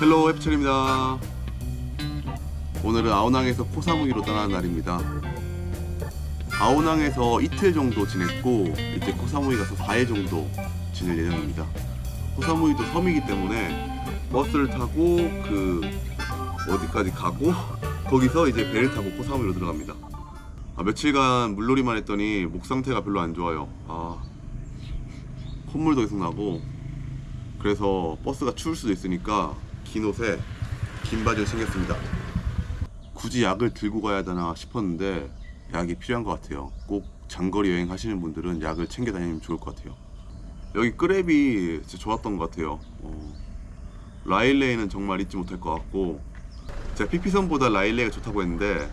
헬로 해피철입니다. 오늘은 아오낭에서 코사무이로 떠나는 날입니다. 아오낭에서 이틀 정도 지냈고 이제 코사무이 가서 4일 정도 지낼 예정입니다. 코사무이도 섬이기 때문에 버스를 타고 그 어디까지 가고 거기서 이제 배를 타고 코사무이로 들어갑니다. 아, 며칠간 물놀이만 했더니 목 상태가 별로 안 좋아요. 아, 콧물도 계속 나고 그래서 버스가 추울 수도 있으니까 긴 옷에 긴 바지를 챙겼습니다. 굳이 약을 들고 가야 되나 싶었는데 약이 필요한 것 같아요. 꼭 장거리 여행 하시는 분들은 약을 챙겨 다니면 좋을 것 같아요. 여기 끄랩이 진짜 좋았던 것 같아요. 어, 라일레이는 정말 잊지 못할 것 같고 제가 피피섬보다 라일레이가 좋다고 했는데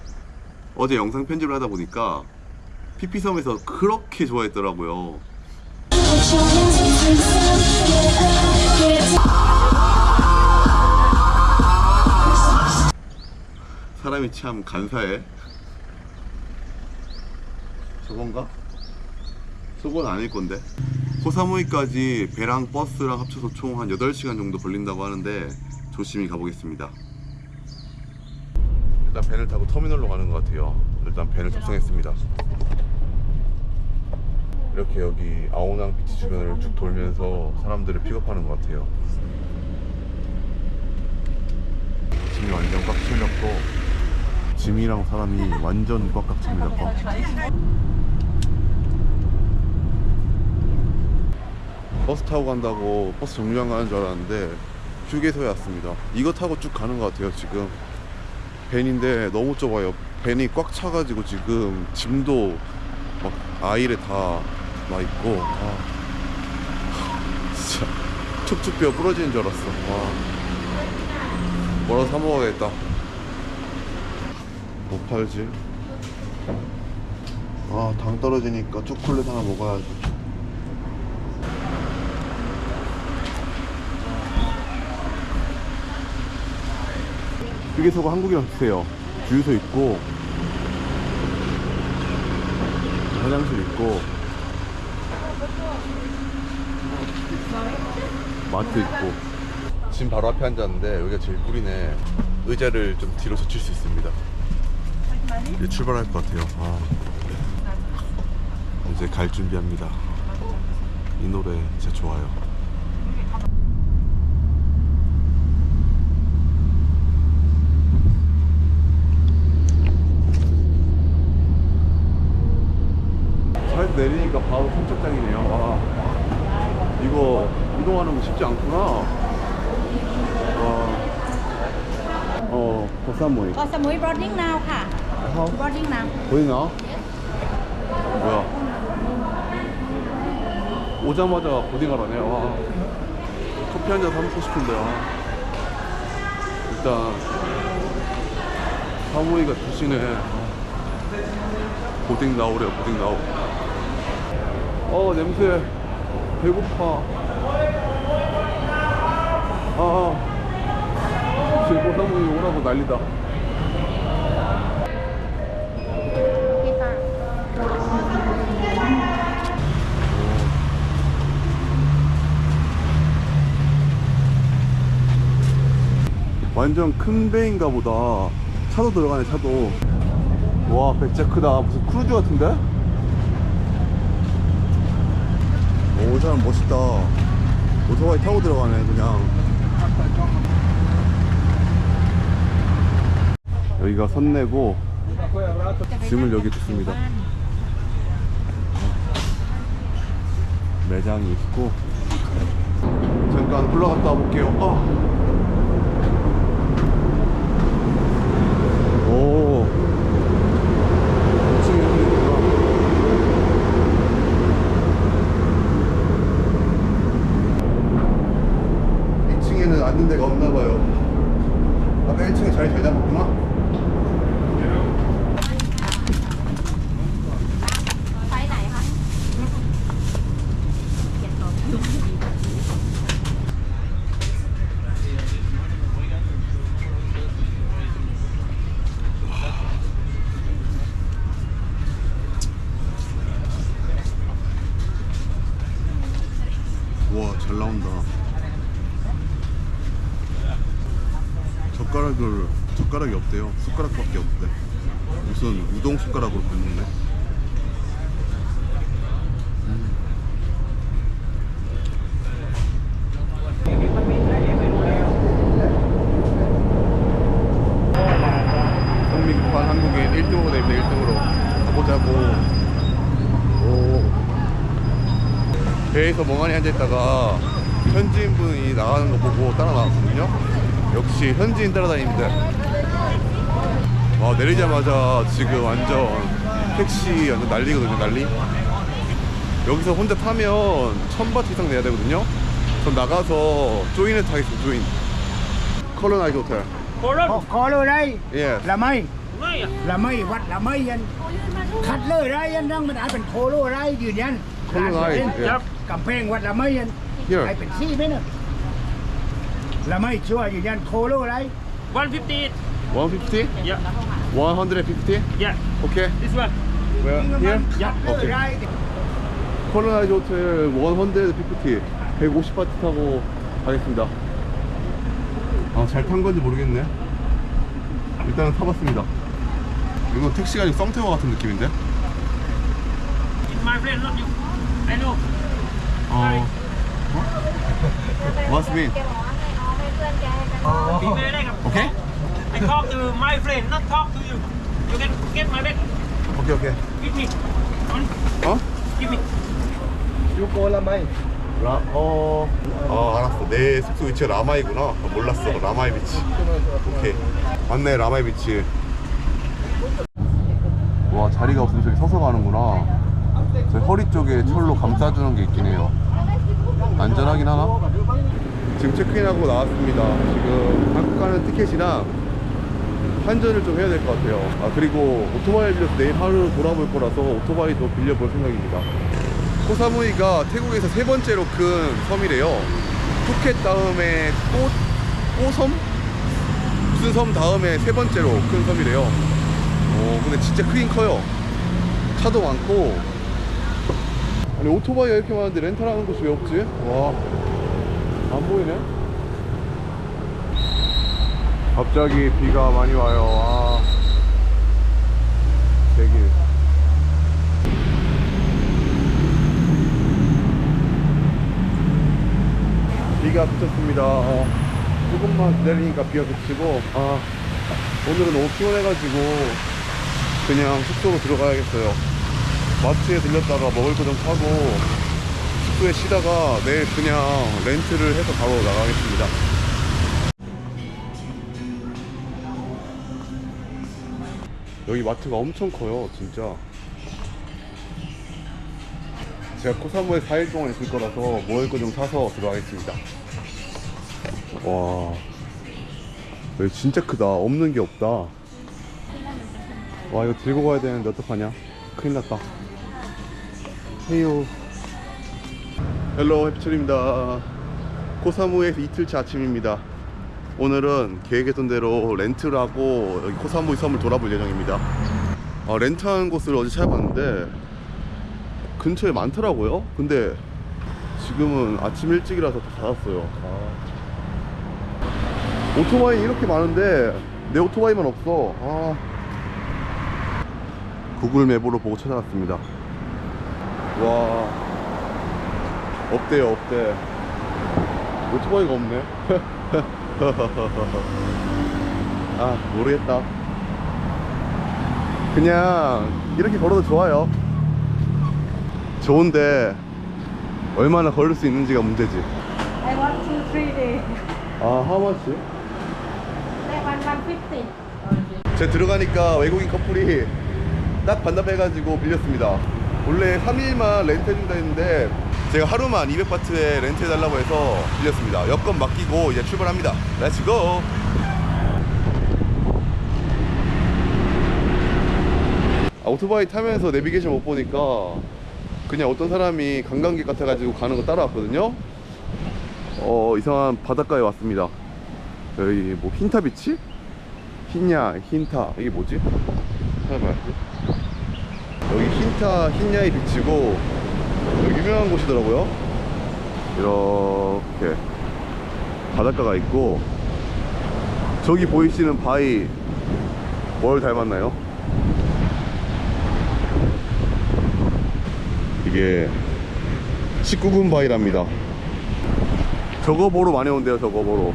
어제 영상 편집을 하다 보니까 피피섬에서 그렇게 좋아했더라고요. 사람이 참 간사해. 저건가? 저건 아닐 건데. 코사무이까지 배랑 버스랑 합쳐서 총 한 8시간 정도 걸린다고 하는데 조심히 가보겠습니다. 일단 밴을 타고 터미널로 가는 것 같아요. 일단 밴을 탑승했습니다. 이렇게 여기 아오낭 비치 주변을 쭉 돌면서 사람들을 픽업하는 것 같아요. 짐이 완전 꽉 채렸고 짐이랑 사람이 완전 꽉꽉 찹니다. 꽉. 버스 타고 간다고 버스 정류장 가는 줄 알았는데 휴게소에 왔습니다. 이거 타고 쭉 가는 것 같아요 지금. 밴인데 너무 좁아요. 밴이 꽉 차가지고 지금 짐도 막 아이를 다나 있고 아, 진짜 척추뼈 부러지는 줄 알았어. 와. 뭐라도 사 먹어야겠다. 뭐 팔지? 아, 당 떨어지니까 초콜릿 하나 먹어야지. 휴게소가 한국이랑 비슷해요. 주유소 있고, 화장실 있고, 마트 있고. 지금 바로 앞에 앉았는데 여기가 제일 꿀이네. 의자를 좀 뒤로 젖힐 수 있습니다. 이제 예, 출발할 것 같아요. 아. 이제 갈 준비합니다. 이 노래 진짜 좋아요. 잘 내리니까 바로 선착장이네요. 아, 이거 이동하는 거 쉽지 않구나. 아, 어, 버스 모이 버스 모이 버딩 나우 카. ะ boarding now 보이나? 뭐야? 오자마자 보딩하라네. 와. 커피 한잔 사먹고 싶은데. 와. 일단 사모이가 주시네. 보딩 나오래요. 보딩 나오. 어 냄새. 배고파. 아. 지금 사모이 오라고 난리다. 완전 큰 배인가 보다. 차도 들어가네, 차도. 와, 배 진짜 크다. 무슨 크루즈 같은데? 오, 이 사람 멋있다. 오토바이 타고 들어가네, 그냥. 여기가 선내고, 짐을 여기 뒀습니다. 매장이 있고. 잠깐 올라갔다 와볼게요. 아. 젓가락을 젓가락이 없대요. 숟가락밖에 없대. 무슨 우동 숟가락으로 굽는데? 성민급한 한국인 1등으로 됩니다. 1등으로 가보자고. 오. 배에서 멍하니 앉아있다가 현지인분이 나가는 거 보고 따라 나왔거든요. 역시 현지인 따라다닙니다. 와 내리자마자 지금 완전 택시 완전 난리거든요 난리. 여기서 혼자 타면 1000바트 이상 내야 되거든요. 전 나가서 조인을 타겠습니다 조인. 컬러 나이트 호텔. โคราช ขอขอเลยได้ 예. ละไม่ ไม่อะ ละไม่วัดละไม่ยันคัดเลยได้ยันต้องมันอาจเป็นโคโลได้ยืนยัน โคโลได้ เล่น เออ กำแพงวัดละไม่ยัน Here ไอเป็นซี่ไหมเนอะละไม่ชัวร์ยื La mai chua gì nhan khô lô đấy. 150. 150? Yeah. 150? Yeah. Okay. This one. Where? Here? Yeah. Okay. 코로나이즈 호텔 150, 150바트 타고 가겠습니다. 아, 잘 탄 건지 모르겠네. 일단은 타봤습니다. 이거 택시가 지금 썸테어 같은 느낌인데? My friend, not you. I know. 어? What's me? Be very nice. Okay? I talk to my friend, not talk to you. You can get my bag. Okay, okay. Give me. Don't 어? give me. You go la mai. 라, 어, 어, 알았어. 내 숙소 위치가 라마이구나. 어, 몰랐어. 라마이 비치. 오케이. 맞네, 라마이 비치. 와, 자리가 없으면 저기 서서 가는구나. 저 허리 쪽에 철로 감싸주는 게 있긴 해요. 안전하긴 하나? 지금 체크인하고 나왔습니다 지금 한국 가는 티켓이랑 환전을 좀 해야 될 것 같아요 아 그리고 오토바이 빌려서 내일 하루 돌아볼 거라서 오토바이도 빌려볼 생각입니다 코사무이가 태국에서 세 번째로 큰 섬이래요. 푸켓 다음에 꼬, 꼬섬? 무슨 섬 다음에 세 번째로 큰 섬이래요. 오, 근데 진짜 크긴 커요. 차도 많고. 아니, 오토바이가 이렇게 많은데 렌탈하는 곳이 왜 없지? 와, 안 보이네? 갑자기 비가 많이 와요. 아, 되게. 비가 그쳤습니다. 어, 조금만 기다리니까 비가 그치고, 아, 오늘은 너무 피곤해가지고, 그냥 숙소로 들어가야겠어요. 마트에 들렸다가 먹을 거 좀 사고, 숙소에 쉬다가 내일 그냥 렌트를 해서 바로 나가겠습니다. 여기 마트가 엄청 커요, 진짜. 제가 코사무에 4일 동안 있을 거라서 먹을 거 좀 사서 들어가겠습니다. 와, 여기 진짜 크다. 없는 게 없다. 와, 이거 들고 가야 되는데 어떡하냐? 큰일 났다. 헤이요. 헬로 해피철입니다. 코사무에서 이틀차 아침입니다. 오늘은 계획했던 대로 렌트를 하고 여기 코사무이 섬을 돌아볼 예정입니다. 아, 렌트하는 곳을 어제 찾아봤는데 근처에 많더라고요. 근데 지금은 아침 일찍이라서 다 닫았어요. 아. 오토바이 이렇게 많은데 내 오토바이만 없어. 아. 구글 맵으로 보고 찾아왔습니다. 와. 없대요, 없대. 오토바이가 없네. 아, 모르겠다. 그냥 이렇게 걸어도 좋아요. 좋은데 얼마나 걸을 수 있는지가 문제지. I want two three day 아, 하마치? 네 one one fifty 제가 들어가니까 외국인 커플이 딱 반납해가지고 빌렸습니다. 원래 3일만 렌트해준다 했는데 제가 하루만 200바트에 렌트해달라고 해서 빌렸습니다. 여권 맡기고 이제 출발합니다. 렛츠고! 아, 오토바이 타면서 내비게이션 못 보니까 그냥 어떤 사람이 관광객 같아가지고 가는 거 따라왔거든요. 어, 이상한 바닷가에 왔습니다. 여기 뭐 흰타 비치? 흰야, 흰타 이게 뭐지? 찾아봐야지 여기 흰타, 흰야의 비치고 유명한 곳이더라고요 이렇게 바닷가가 있고 저기 보이시는 바위 뭘 닮았나요? 이게 19군 바위랍니다. 저거 보러 많이 온대요, 저거 보러.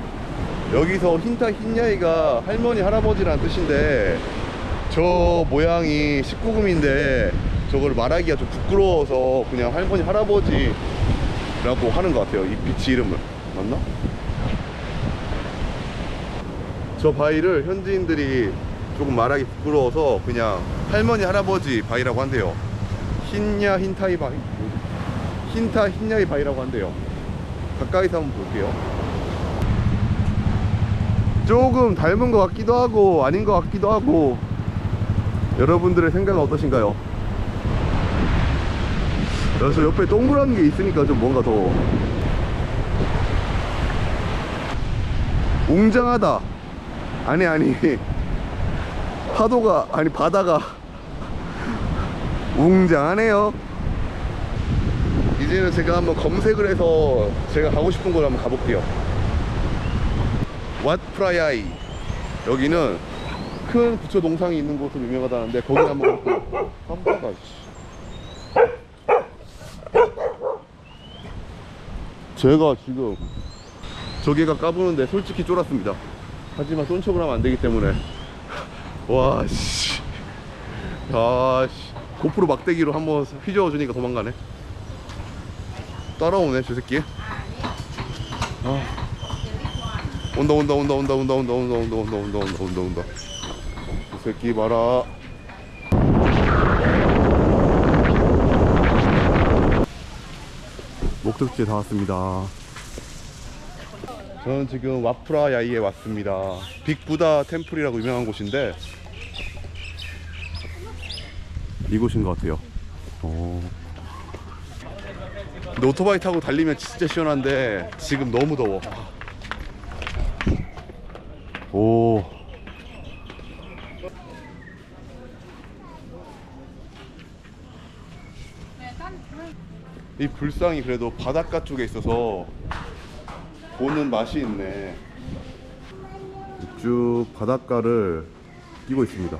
여기서 흰타 흰야이가 할머니 할아버지라는 뜻인데 저 모양이 19금인데 저걸 말하기가 좀 부끄러워서 그냥 할머니 할아버지라고 하는 것 같아요 이 비치 이름을 맞나? 저 바위를 현지인들이 조금 말하기 부끄러워서 그냥 할머니 할아버지 바위라고 한대요 흰야 흰타이 바위? 흰타 흰야이 바위라고 한대요 가까이서 한번 볼게요 조금 닮은 것 같기도 하고 아닌 것 같기도 하고 여러분들의 생각은 어떠신가요? 그래서 옆에 동그란 게 있으니까 좀 뭔가 더 웅장하다. 아니 아니. 파도가 아니 바다가 웅장하네요. 이제는 제가 한번 검색을 해서 제가 가고 싶은 곳 한번 가볼게요. 왓프라야이 여기는 큰 부처 동상이 있는 곳으로 유명하다는데 거기 한번 가볼게요. 깜짝아 제가 지금 저기가 까부는데 솔직히 쫄았습니다 하지만 쏜 척을 하면 안 되기 때문에 와씨 아씨 고프로 막대기로 한번 휘저어 주니까 도망가네 따라오네 저 새끼 아. 온다 온다 온다 온다 온다 온다 온다 온다 온다 온다 온다 온다 이 새끼 봐라 목적지에 다 왔습니다 저는 지금 와프라 야이에 왔습니다 빅부다 템플이라고 유명한 곳인데 이곳인 것 같아요 어. 근데 오토바이 타고 달리면 진짜 시원한데 지금 너무 더워 오. 이 불상이 그래도 바닷가 쪽에 있어서 보는 맛이 있네. 쭉 바닷가를 끼고 있습니다.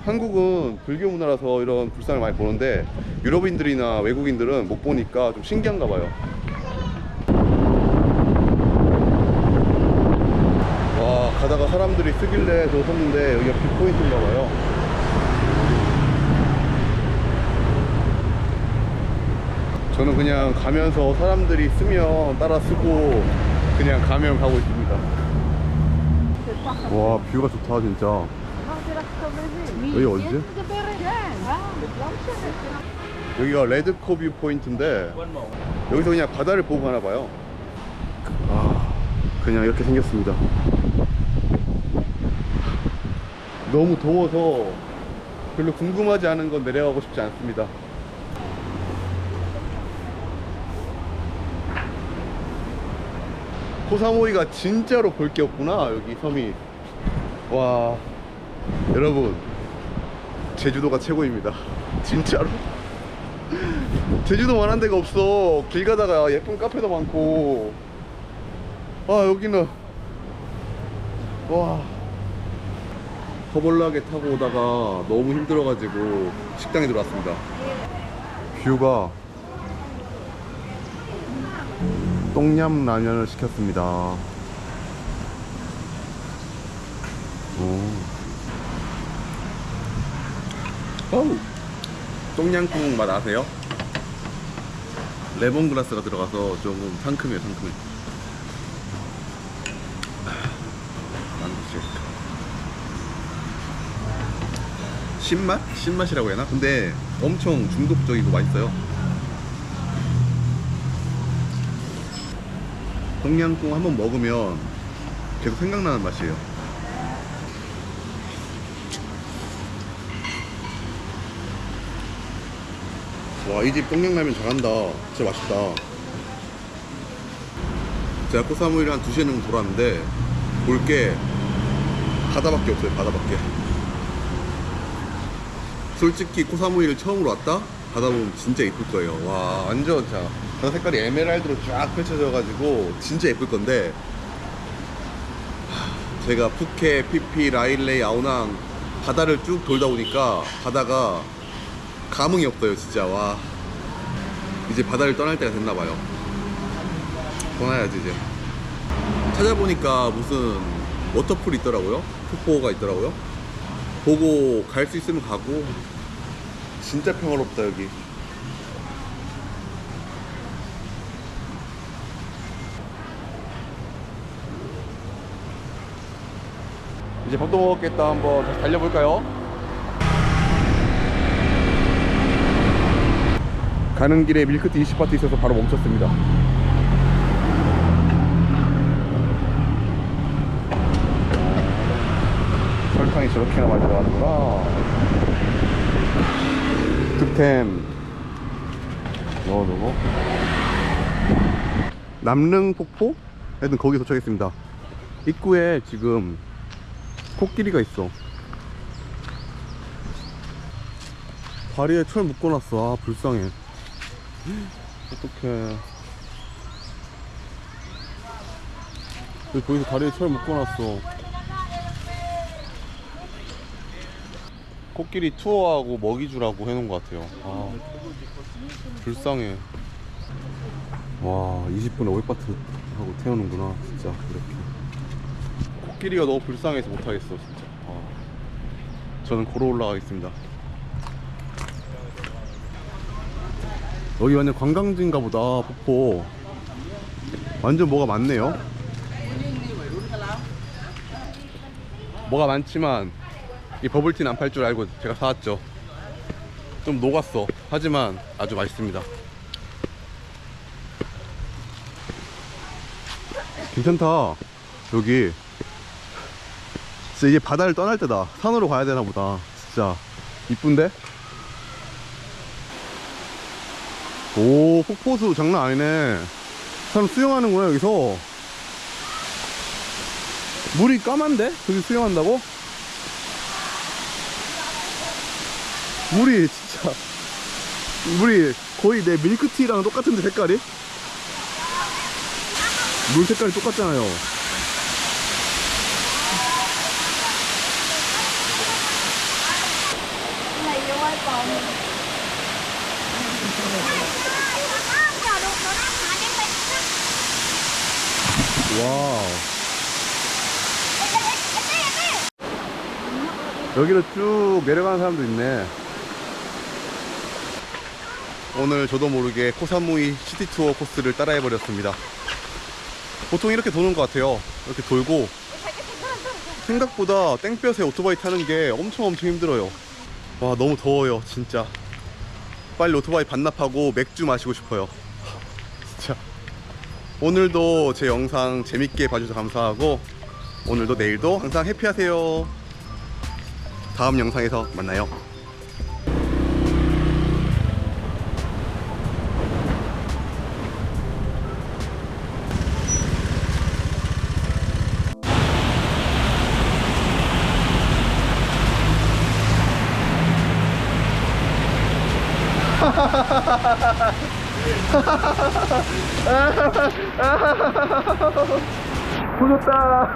한국은 불교 문화라서 이런 불상을 많이 보는데 유럽인들이나 외국인들은 못 보니까 좀 신기한가 봐요. 와 가다가 사람들이 쓰길래 저 섰는데 여기가 뷰포인트인가 봐요 저는 그냥 가면서 사람들이 쓰면 따라 쓰고 그냥 가면 가고 있습니다. 와 뷰가 좋다 진짜. 여기 어디지? 여기가 레드코 뷰 포인트인데 여기서 그냥 바다를 보고 가나 봐요. 아 그냥 이렇게 생겼습니다. 너무 더워서 별로 궁금하지 않은 건 내려가고 싶지 않습니다 코사모이가 진짜로 볼 게 없구나 여기 섬이. 와 여러분. 제주도가 최고입니다. 진짜로? 제주도만 한 데가 없어. 길 가다가 예쁜 카페도 많고. 아 여기는. 와. 허벌나게 타고 오다가 너무 힘들어가지고 식당에 들어왔습니다. 뷰가 똥냠 라면을 시켰습니다 오. 어우 똥냥꿍 맛 아세요? 레몬그라스가 들어가서 조금 상큼해요 상큼해 만두쉐이크 신맛? 신맛이라고 해야 하나? 근데 엄청 중독적이고 맛있어요 똥냥꿍 한번 먹으면 계속 생각나는 맛이에요. 와 이 집 똥냥라면 잘한다. 진짜 맛있다. 제가 코사무이를 한 2시간 정도 돌았는데 볼 게 바다밖에 없어요 바다밖에. 솔직히 코사무이를 처음으로 왔다? 바다 보면 진짜 예쁠 거예요. 와 완전 자 바다 색깔이 에메랄드로 쫙 펼쳐져 가지고 진짜 예쁠 건데 제가 푸켓, 피피, 라일레이, 아우낭 바다를 쭉 돌다 보니까 바다가 감흥이 없어요 진짜. 와 이제 바다를 떠날 때가 됐나 봐요. 떠나야지 이제. 찾아보니까 무슨 워터풀이 있더라고요? 폭포가 있더라고요? 보고 갈 수 있으면 가고 진짜 평화롭다 여기. 이제 밥도 먹었겠다. 한번 다시 달려볼까요? 가는 길에 밀크티 20바트 있어서 바로 멈췄습니다. 설탕이 저렇게나 많이 들어가는구나 득템. 넣어두고 남릉 폭포? 하여튼 거기 도착했습니다. 입구에 지금 코끼리가 있어. 다리에 철 묶어놨어. 아 불쌍해. 어떡해. 왜 거기서 다리에 철 묶어놨어 코끼리 투어하고 먹이 주라고 해놓은 것 같아요. 아 불쌍해. 와 20분에 500바트 하고 태우는구나 진짜 이렇게. 코끼리가 너무 불쌍해서 못하겠어 진짜. 아, 저는 걸어 올라가겠습니다. 여기 완전 관광지인가 보다 폭포. 완전 뭐가 많네요. 뭐가 많지만 이 버블티는 안 팔 줄 알고 제가 사왔죠. 좀 녹았어. 하지만 아주 맛있습니다. 괜찮다. 여기. 진짜 이제 바다를 떠날 때다. 산으로 가야 되나 보다. 진짜. 이쁜데? 오 폭포수 장난 아니네. 사람 수영하는구나 여기서. 물이 까만데? 저기 수영한다고? 물이 진짜. 물이 거의 내 밀크티랑 똑같은데 색깔이? 물 색깔이 똑같잖아요. 와우. 여기로 쭉 내려가는 사람도 있네 오늘 저도 모르게 코사무이 시티 투어 코스를 따라해 버렸습니다. 보통 이렇게 도는 것 같아요. 이렇게 돌고 생각보다 땡볕에 오토바이 타는 게 엄청 엄청 힘들어요. 와 너무 더워요 진짜. 빨리 오토바이 반납하고 맥주 마시고 싶어요. 진짜. 오늘도 제 영상 재밌게 봐주셔서 감사하고 오늘도 내일도 항상 해피하세요. 다음 영상에서 만나요 보셨다